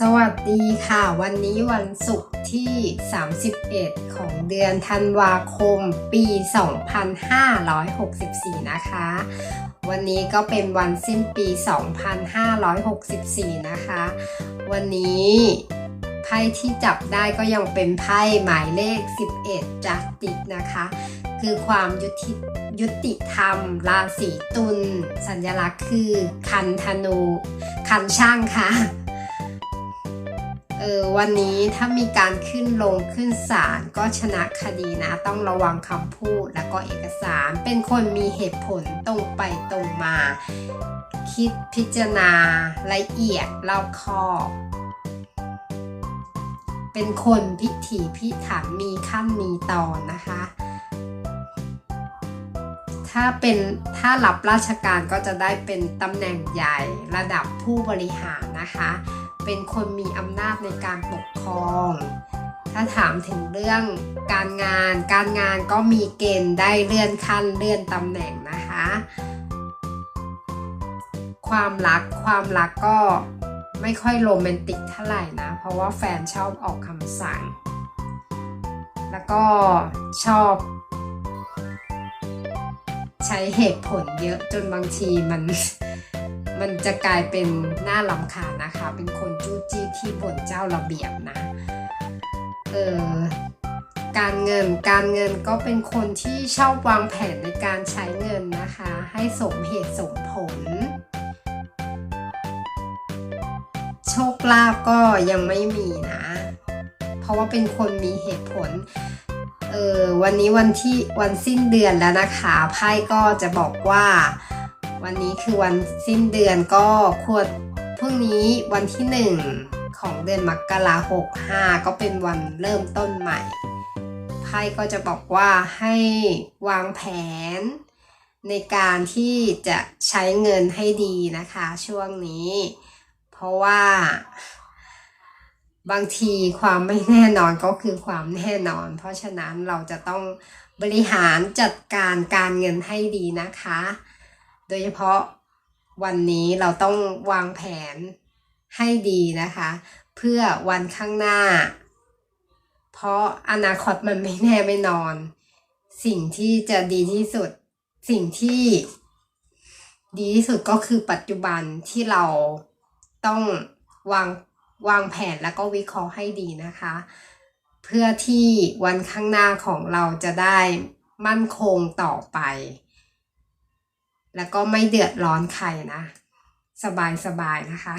สวัสดีค่ะ วันนี้วันศุกร์ที่ 31 ของเดือนธันวาคมปี 2564 นะคะ วันนี้ก็เป็นวันสิ้นปี 2564 นะคะ วันนี้ไพ่ที่จับได้ก็ยังเป็นไพ่หมายเลข 11จัติกนะคะ คือความยุติยุติธรรม ราศีตุล สัญลักษณ์คือคันธนู คันช่างค่ะ เออวันนี้ถ้ามีการขึ้นลงขึ้นศาลก็ชนะคดีนะ ต้องระวังคำพูดแล้วก็เอกสาร เป็นคนมีเหตุผลตรงไปตรงมา คิดพิจารณาละเอียดรอบคอบเป็นคนพิถีพิถันมีขั้นมีตอนนะคะ ถ้าเป็นถ้ารับราชการก็จะได้เป็นตำแหน่งใหญ่ระดับผู้บริหารนะคะ เป็นคนมีอำนาจในการปกครอง ถ้าถามถึงเรื่องการงาน การงานก็มีเกณฑ์ได้เลื่อนขั้นเลื่อนตำแหน่งนะคะ ความรักความรักก็ไม่ค่อยโรแมนติกเท่าไหร่นะ เพราะว่าแฟนชอบออกคำสั่ง แล้วก็ชอบใช้เหตุผลเยอะจนบางทีมัน มันจะกลายเป็นหน้าลำคาญนะคะ เป็นคนจู้จี้ที่บ่นเจ้าระเบียบนะ เออการเงินการเงินก็เป็นคนที่ชอบวางแผนในการใช้เงินนะคะ ให้สมเหตุสมผล โชคลาภก็ยังไม่มีนะ เพราะว่าเป็นคนมีเหตุผลเออวันนี้วันที่วันสิ้นเดือนแล้วนะคะไพ่ก็จะบอกว่า วันนี้คือวันสิ้นเดือนก็ควรพรุ่งนี้วันที่หนึ่งของเดือนมกราหกห้าก็เป็นวันเริ่มต้นใหม่ไพ่ก็จะบอกว่าให้วางแผน ในการที่จะใช้เงินให้ดีนะคะช่วงนี้ เพราะว่า บางทีความไม่แน่นอนก็คือความแน่นอน เพราะฉะนั้นเราจะต้องบริหารจัดการการเงินให้ดีนะคะ ดยเฉพาะวันนี้เราต้องวางแผนให้ดีนะคะ เพื่อวันข้างหน้า เพราะอนาคตมันไม่แน่ไม่นอน สิ่งที่จะดีที่สุด สิ่งที่ดีที่สุดก็คือปัจจุบันที่เราต้องวางวางแผนแล้วก็วิเคราะห์ให้ดีนะคะ เพื่อที่วันข้างหน้าของเราจะได้มั่นคงต่อไป แล้วก็ไม่เดือดร้อนใครนะ สบายๆนะคะ